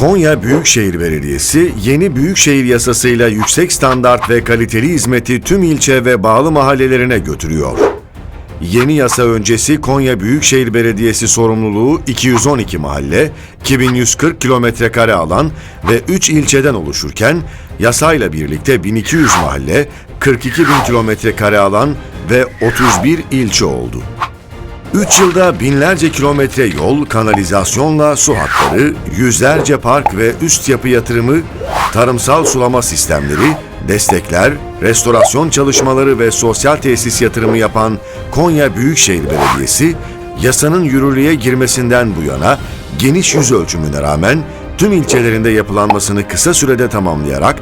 Konya Büyükşehir Belediyesi yeni büyükşehir yasasıyla yüksek standart ve kaliteli hizmeti tüm ilçe ve bağlı mahallelerine götürüyor. Yeni yasa öncesi Konya Büyükşehir Belediyesi sorumluluğu 212 mahalle, 2140 kilometre kare alan ve 3 ilçeden oluşurken yasayla birlikte 1200 mahalle, 42 bin kilometre kare alan ve 31 ilçe oldu. 3 yılda binlerce kilometre yol, kanalizasyonla su hatları, yüzlerce park ve üst yapı yatırımı, tarımsal sulama sistemleri, destekler, restorasyon çalışmaları ve sosyal tesis yatırımı yapan Konya Büyükşehir Belediyesi, yasanın yürürlüğe girmesinden bu yana geniş yüz ölçümüne rağmen tüm ilçelerinde yapılanmasını kısa sürede tamamlayarak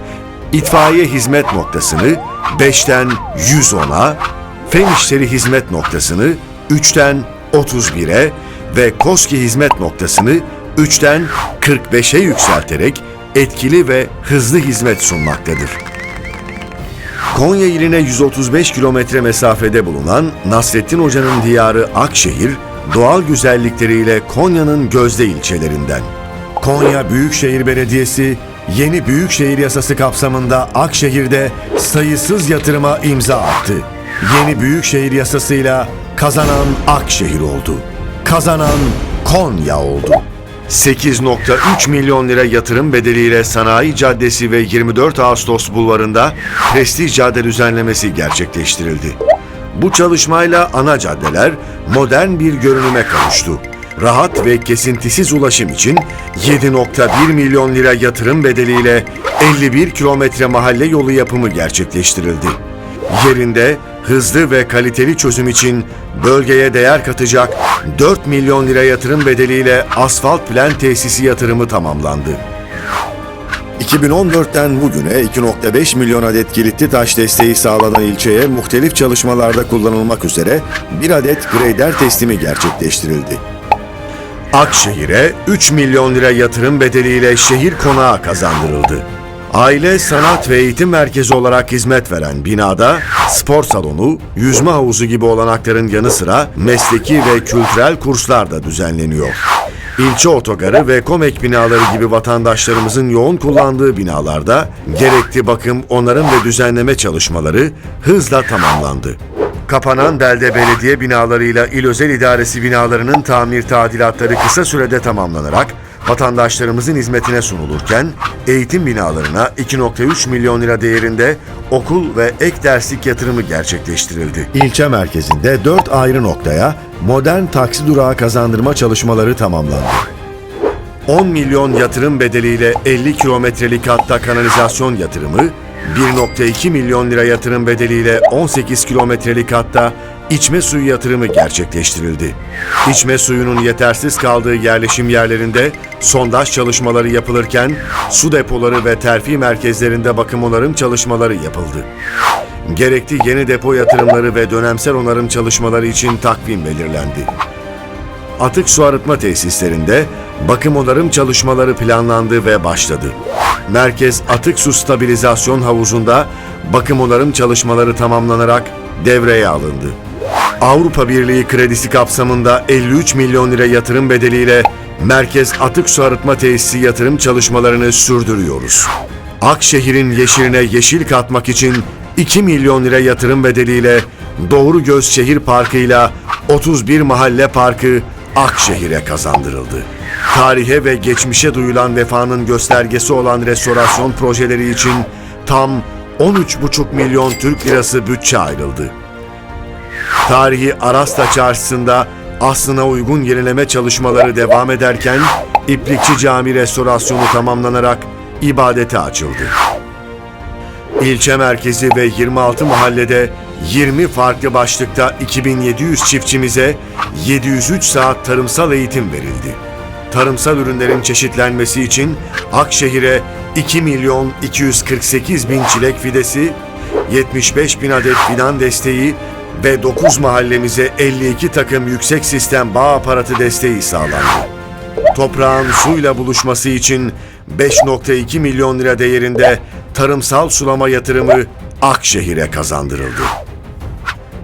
itfaiye hizmet noktasını 5'ten 110'a, fen işleri hizmet noktasını 3'ten 31'e ve KOSKİ hizmet noktasını 3'ten 45'e yükselterek etkili ve hızlı hizmet sunmaktadır. Konya iline 135 kilometre mesafede bulunan Nasrettin Hoca'nın diyarı Akşehir, doğal güzellikleriyle Konya'nın gözde ilçelerinden. Konya Büyükşehir Belediyesi, yeni Büyükşehir Yasası kapsamında Akşehir'de sayısız yatırıma imza attı. Yeni Büyükşehir Yasasıyla kazanan Akşehir oldu. Kazanan Konya oldu. 8.3 milyon lira yatırım bedeliyle Sanayi Caddesi ve 24 Ağustos Bulvarı'nda prestij cadde düzenlemesi gerçekleştirildi. Bu çalışmayla ana caddeler modern bir görünüme kavuştu. Rahat ve kesintisiz ulaşım için 7.1 milyon lira yatırım bedeliyle 51 kilometre mahalle yolu yapımı gerçekleştirildi. Yerinde hızlı ve kaliteli çözüm için bölgeye değer katacak 4 milyon lira yatırım bedeliyle asfalt plan tesisi yatırımı tamamlandı. 2014'ten bugüne 2.5 milyon adet kilitli taş desteği sağlanan ilçeye muhtelif çalışmalarda kullanılmak üzere bir adet grader teslimi gerçekleştirildi. Akşehir'e 3 milyon lira yatırım bedeliyle şehir konağı kazandırıldı. Aile, sanat ve eğitim merkezi olarak hizmet veren binada spor salonu, yüzme havuzu gibi olanakların yanı sıra mesleki ve kültürel kurslar da düzenleniyor. İlçe otogarı ve komek binaları gibi vatandaşlarımızın yoğun kullandığı binalarda gerekli bakım, onarım ve düzenleme çalışmaları hızla tamamlandı. Kapanan belde belediye binalarıyla il özel idaresi binalarının tamir tadilatları kısa sürede tamamlanarak vatandaşlarımızın hizmetine sunulurken eğitim binalarına 2.3 milyon lira değerinde okul ve ek derslik yatırımı gerçekleştirildi. İlçe merkezinde 4 ayrı noktaya modern taksi durağı kazandırma çalışmaları tamamlandı. 10 milyon yatırım bedeliyle 50 kilometrelik hatta kanalizasyon yatırımı, 1.2 milyon lira yatırım bedeliyle 18 kilometrelik hatta içme suyu yatırımı gerçekleştirildi. İçme suyunun yetersiz kaldığı yerleşim yerlerinde sondaj çalışmaları yapılırken su depoları ve terfi merkezlerinde bakım onarım çalışmaları yapıldı. Gerekli yeni depo yatırımları ve dönemsel onarım çalışmaları için takvim belirlendi. Atık su arıtma tesislerinde bakım onarım çalışmaları planlandı ve başladı. Merkez Atık Su Stabilizasyon Havuzu'nda bakım onarım çalışmaları tamamlanarak devreye alındı. Avrupa Birliği kredisi kapsamında 53 milyon lira yatırım bedeliyle Merkez Atık Su Arıtma Tesisi yatırım çalışmalarını sürdürüyoruz. Akşehir'in yeşiline yeşil katmak için 2 milyon lira yatırım bedeliyle Doğru Göz Şehir Parkı'yla 31 mahalle parkı Akşehir'e kazandırıldı. Tarihe ve geçmişe duyulan vefanın göstergesi olan restorasyon projeleri için tam 13,5 milyon Türk lirası bütçe ayrıldı. Tarihi Arasta Çarşısı'nda aslına uygun yenileme çalışmaları devam ederken İplikçi Cami restorasyonu tamamlanarak ibadete açıldı. İlçe merkezi ve 26 mahallede 20 farklı başlıkta 2700 çiftçimize 703 saat tarımsal eğitim verildi. Tarımsal ürünlerin çeşitlenmesi için Akşehir'e 2 milyon 248 bin çilek fidesi, 75 bin adet fidan desteği ve 9 mahallemize 52 takım yüksek sistem bağ aparatı desteği sağlandı. Toprağın suyla buluşması için 5.2 milyon lira değerinde tarımsal sulama yatırımı Akşehir'e kazandırıldı.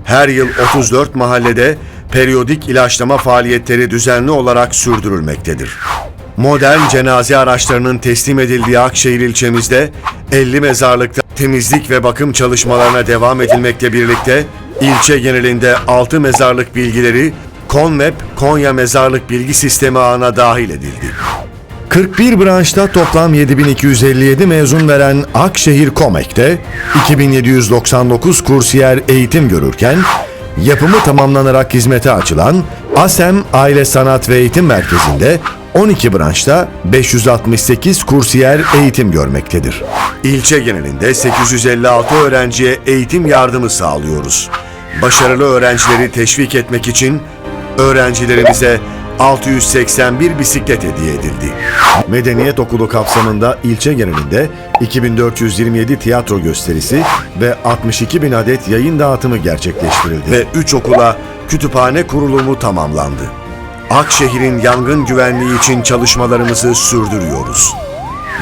Her yıl 34 mahallede periyodik ilaçlama faaliyetleri düzenli olarak sürdürülmektedir. Modern cenaze araçlarının teslim edildiği Akşehir ilçemizde 50 mezarlıkta temizlik ve bakım çalışmalarına devam edilmekle birlikte ilçe genelinde 6 mezarlık bilgileri CONMEP Konya Mezarlık Bilgi Sistemi ağına dahil edildi. 41 branşta toplam 7257 mezun veren Akşehir Komek'te 2799 kursiyer eğitim görürken yapımı tamamlanarak hizmete açılan ASEM Aile Sanat ve Eğitim Merkezi'nde 12 branşta 568 kursiyer eğitim görmektedir. İlçe genelinde 856 öğrenciye eğitim yardımı sağlıyoruz. Başarılı öğrencileri teşvik etmek için öğrencilerimize 681 bisiklet hediye edildi. Medeniyet Okulu kapsamında ilçe genelinde 2427 tiyatro gösterisi ve 62 bin adet yayın dağıtımı gerçekleştirildi. Ve 3 okula kütüphane kurulumu tamamlandı. Akşehir'in yangın güvenliği için çalışmalarımızı sürdürüyoruz.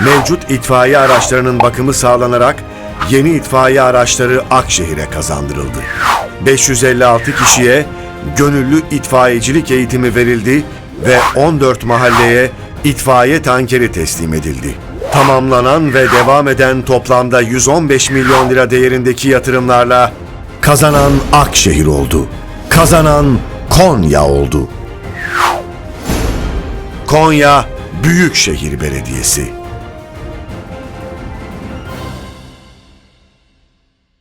Mevcut itfaiye araçlarının bakımı sağlanarak yeni itfaiye araçları Akşehir'e kazandırıldı. 556 kişiye gönüllü itfaiyecilik eğitimi verildi ve 14 mahalleye itfaiye tankeri teslim edildi. Tamamlanan ve devam eden toplamda 115 milyon lira değerindeki yatırımlarla kazanan Akşehir oldu. Kazanan Konya oldu. Konya Büyükşehir Belediyesi